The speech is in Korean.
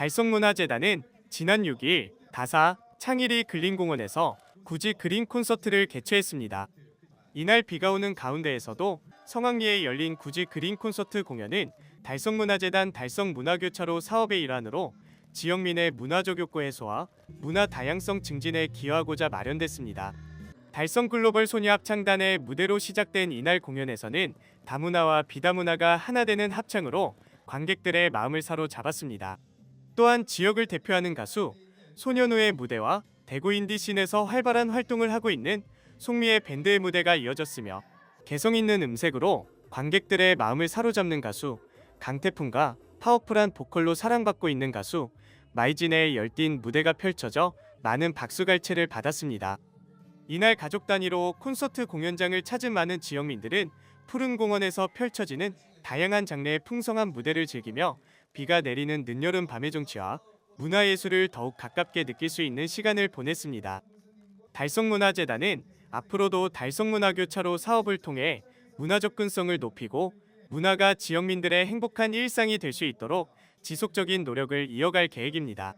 달성문화재단은 지난 6일 다사 창일이 근린공원에서 구지 그린 콘서트를 개최했습니다. 이날 비가 오는 가운데에서도 성황리에 열린 구지 그린 콘서트 공연은 달성문화재단 달성문화교차로 사업의 일환으로 지역민의 문화적 욕구 해소와 문화 다양성 증진에 기여하고자 마련됐습니다. 달성 글로벌 소녀 합창단의 무대로 시작된 이날 공연에서는 다문화와 비다문화가 하나 되는 합창으로 관객들의 마음을 사로잡았습니다. 또한 지역을 대표하는 가수 소년우의 무대와 대구 인디씬에서 활발한 활동을 하고 있는 송미의 밴드의 무대가 이어졌으며 개성 있는 음색으로 관객들의 마음을 사로잡는 가수 강태풍과 파워풀한 보컬로 사랑받고 있는 가수 마이진의 열띤 무대가 펼쳐져 많은 박수갈채를 받았습니다. 이날 가족 단위로 콘서트 공연장을 찾은 많은 지역민들은 푸른 공원에서 펼쳐지는 다양한 장르의 풍성한 무대를 즐기며 비가 내리는 늦여름 밤의 정취와 문화예술을 더욱 가깝게 느낄 수 있는 시간을 보냈습니다. 달성문화재단은 앞으로도 달성문화교차로 사업을 통해 문화 접근성을 높이고 문화가 지역민들의 행복한 일상이 될 수 있도록 지속적인 노력을 이어갈 계획입니다.